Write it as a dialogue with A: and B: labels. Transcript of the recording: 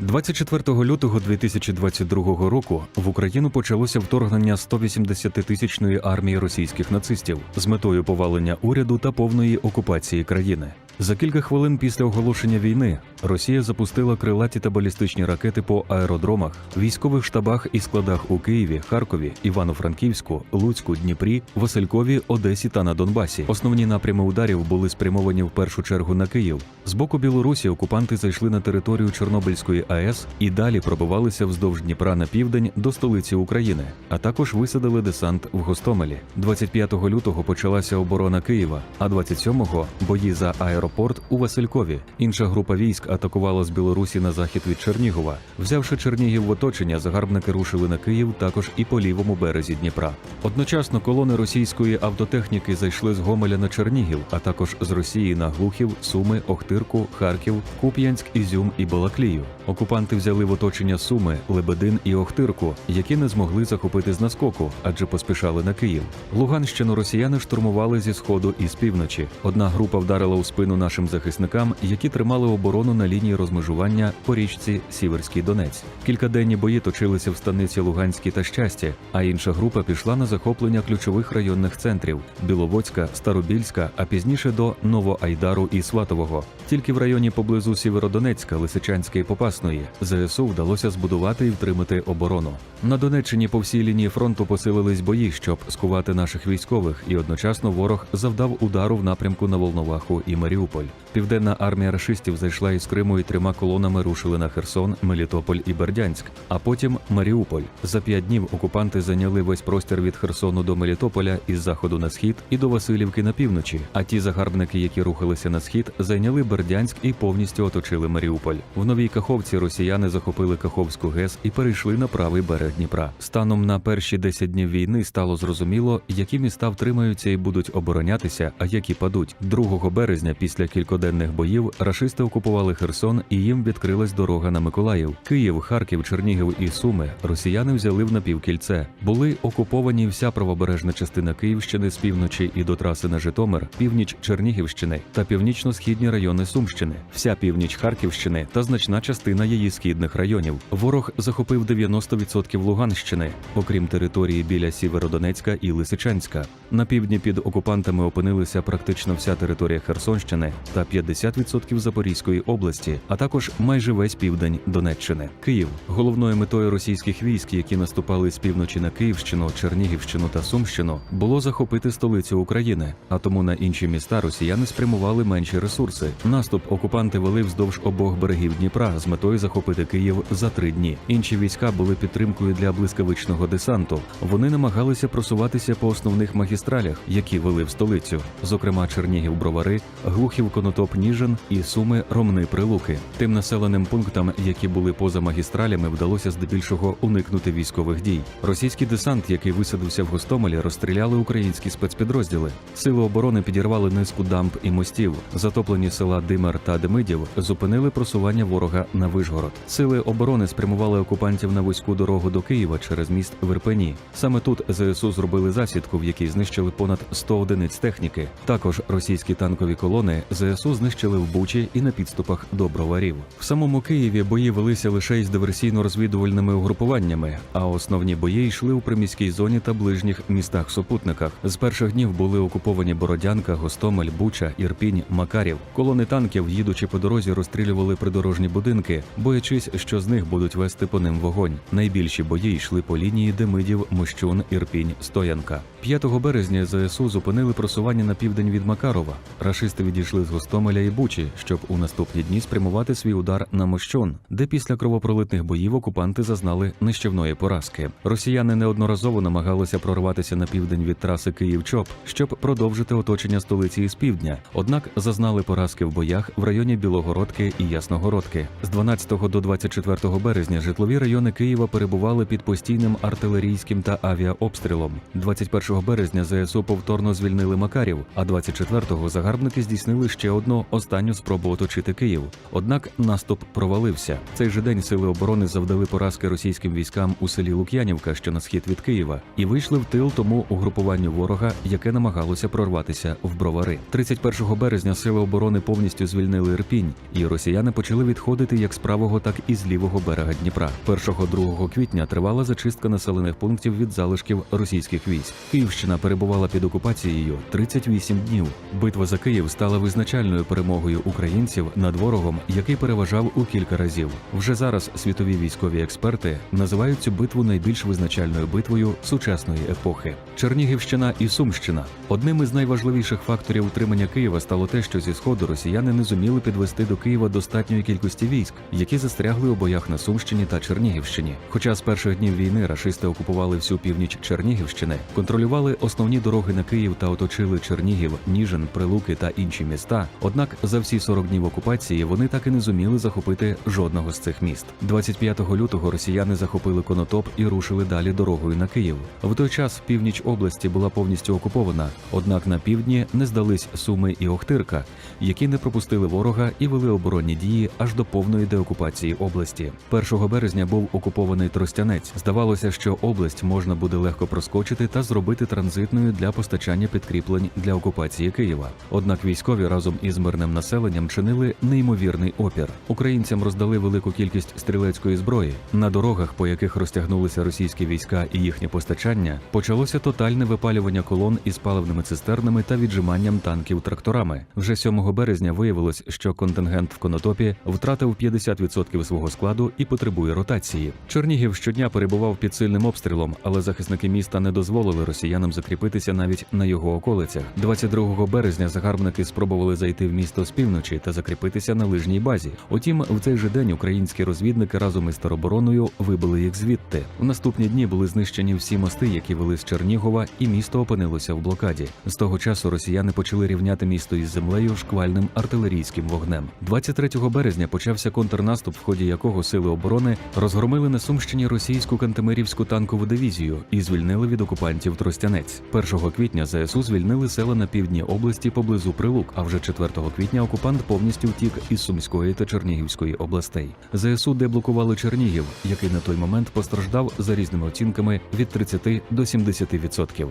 A: 24 лютого 2022 року в Україну почалося вторгнення 180-тисячної армії російських нацистів з метою повалення уряду та повної окупації країни. За кілька хвилин після оголошення війни Росія запустила крилаті та балістичні ракети по аеродромах, військових штабах і складах у Києві, Харкові, Івано-Франківську, Луцьку, Дніпрі, Василькові, Одесі та на Донбасі. Основні напрями ударів були спрямовані в першу чергу на Київ. З боку Білорусі окупанти зайшли на територію Чорнобильської АЕС і далі пробивалися вздовж Дніпра на південь до столиці України, а також висадили десант в Гостомелі. 25 лютого почалася оборона Києва, а 27-го – бої за аеропорт у Василькові. Інша група військ атакувала з Білорусі на захід від Чернігова. Взявши Чернігів в оточення, загарбники рушили на Київ також і по лівому березі Дніпра. Одночасно колони російської автотехніки зайшли з Гомеля на Чернігів, а також з Росії на Глухів, Суми, Охтирку, Харків, Куп'янськ, Ізюм і Балаклію. Окупанти взяли в оточення Суми, Лебедин і Охтирку, які не змогли захопити з наскоку, адже поспішали на Київ. Луганщину росіяни штурмували зі сходу і з півночі. Одна група вдарила у спину нашим захисникам, які тримали оборону на лінії розмежування по річці Сіверський Донець. Кількаденні бої точилися в станиці Луганській та Щасті, а інша група пішла на захоплення ключових районних центрів Біловодська, Старобільська, а пізніше до Новоайдару і Сватового. Тільки в районі поблизу Сєвєродонецька, Лисичанська і Попасної ЗСУ вдалося збудувати і втримати оборону. На Донеччині по всій лінії фронту посилились бої, щоб скувати наших військових, і одночасно ворог завдав удару в напрямку на Волноваху і Маріуполь. Південна армія рашистів зайшла із Криму і трьома колонами рушили на Херсон, Мелітополь і Бердянськ, а потім Маріуполь. За п'ять днів окупанти зайняли весь простір від Херсону до Мелітополя із заходу на схід і до Васильівки на півночі. А ті загарбники, які рухалися на схід, зайняли Бердянськ і повністю оточили Маріуполь. В новій Каховці росіяни захопили Каховську ГЕС і перейшли на правий берег Дніпра. Станом на перші 10 днів війни стало зрозуміло, які міста втримаються і будуть оборонятися, а які падуть. 2 березня, після кількоденних боїв, рашисти окупували Херсон і їм відкрилась дорога на Миколаїв. Київ, Харків, Чернігів і Суми росіяни взяли в напівкільце. Були окуповані вся правобережна частина Київщини з півночі і до траси на Житомир, північ Чернігівщини та північно-східні райони Сумщини, вся північ Харківщини та значна частина її східних районів. Ворог захопив 90% Луганщини, окрім території біля Сіверодонецька і Лисичанська. На півдні під окупантами опинилися практично вся територія Херсонщини та 50% Запорізької області, а також майже весь південь Донеччини. Київ головною метою російських військ, які наступали з півночі на Київщину, Чернігівщину та Сумщину, було захопити столицю України. А тому на інші міста росіяни спрямували менші ресурси. Наступ окупанти вели вздовж обох берегів Дніпра з метою захопити Київ за три дні. Інші війська були підтримкою для блискавичного десанту. Вони намагалися просуватися по основних магістралях, які вели в столицю, зокрема Чернігів Бровари, Глухів Конотоп Ніжин і Суми Ромни Прилуки. Тим населеним пунктам, які були поза магістралями, вдалося здебільшого уникнути військових дій. Російський десант, який висадився в Гостомелі, розстріляли українські спецпідрозділи. Сили оборони підірвали низку дамб і мостів. Затоплені села Димер та Демидів зупинили просування ворога на Вишгород. Сили оборони спрямували окупантів на вузьку дорогу до Києва через міст в Ірпені. Саме тут ЗСУ зробили засідку, в якій знищили понад 100 одиниць техніки. Також російські танкові колони ЗСУ знищили в Бучі і на підступах до Броварів. В самому Києві бої велися лише із диверсійно-розвідувальними угрупуваннями, а основні бої йшли у приміській зоні та ближніх містах-супутниках. З перших днів були окуповані Бородянка, Гостомель, Буча, Ірпінь, Макарів. Колони танків, їдучи по дорозі, розстрілювали придорожні будинки, боячись, що з них будуть вести по ним вогонь. Найбільші бої йшли по лінії Демидів, Мощун, Ірпінь, Стоянка. 5 березня ЗСУ зупинили просування на південь від Макарова. Рашисти відійшли з Гостомеля і Бучі, щоб у наступні дні спрямувати свій удар на Мощун, де після кровопролитних боїв окупанти зазнали нищівної поразки. Росіяни неодноразово намагалися прорватися на південь від траси Київ-Чоп, щоб продовжити оточення столиці із півдня. Однак зазнали поразки в боях в районі Білогородки і Ясногородки. З 12 до 24 березня житлові райони Києва перебували під постійним артилерійським та авіаобстрілом. 21 березня ЗСУ повторно звільнили Макарів, а 24-го загарбники здійснили ще один одно останню спробу оточити Київ. Однак наступ провалився. Цей же день сили оборони завдали поразки російським військам у селі Лук'янівка, що на схід від Києва, і вийшли в тил тому угрупуванню ворога, яке намагалося прорватися в бровари. 31 березня сили оборони повністю звільнили Ірпінь, і росіяни почали відходити як з правого, так і з лівого берега Дніпра. 1-2 квітня тривала зачистка населених пунктів від залишків російських військ. Київщина перебувала під окупацією 38 днів. Битва за Київ стала визначальною перемогою українців над ворогом, який переважав у кілька разів. Вже зараз світові військові експерти називають цю битву найбільш визначальною битвою сучасної епохи. Чернігівщина і Сумщина одним із найважливіших факторів утримання Києва стало те, що зі сходу росіяни не зуміли підвести до Києва достатньої кількості військ, які застрягли у боях на Сумщині та Чернігівщині. Хоча з перших днів війни рашисти окупували всю північ Чернігівщини, контролювали основні дороги на Київ та оточили Чернігів, Ніжин, Прилуки та інші міста. Однак за всі 40 днів окупації вони так і не зуміли захопити жодного з цих міст. 25 лютого росіяни захопили Конотоп і рушили далі дорогою на Київ. В той час північ області була повністю окупована. Однак на півдні не здались Суми і Охтирка, які не пропустили ворога і вели оборонні дії аж до повної деокупації області. 1 березня був окупований Тростянець. Здавалося, що область можна буде легко проскочити та зробити транзитною для постачання підкріплень для окупації Києва. Однак військові разом із мирним населенням чинили неймовірний опір. Українцям роздали велику кількість стрілецької зброї. На дорогах, по яких розтягнулися російські війська і їхнє постачання, почалося тотальне випалювання колон із паливними цистернами та віджиманням танків тракторами. Вже 7 березня виявилось, що контингент в Конотопі втратив 50% свого складу і потребує ротації. Чернігів щодня перебував під сильним обстрілом, але захисники міста не дозволили росіянам закріпитися навіть на його околицях. 22 березня загарбники спробували зайти в місто з півночі та закріпитися на лижній базі. Утім, в цей же день українські розвідники разом із теробороною вибили їх звідти. В наступні дні були знищені всі мости, які вели з Чернігова, і місто опинилося в блокаді. З того часу росіяни почали рівняти місто із землею шквальним артилерійським вогнем. 23 березня почався контрнаступ, в ході якого сили оборони розгромили на Сумщині російську кантемирівську танкову дивізію і звільнили від окупантів Тростянець. 1 квітня ЗСУ звільнили села на півдні області поблизу Прилук. Вже 4 квітня окупант повністю втік із Сумської та Чернігівської областей. ЗСУ деблокували Чернігів, який на той момент постраждав за різними оцінками від 30 до 70%.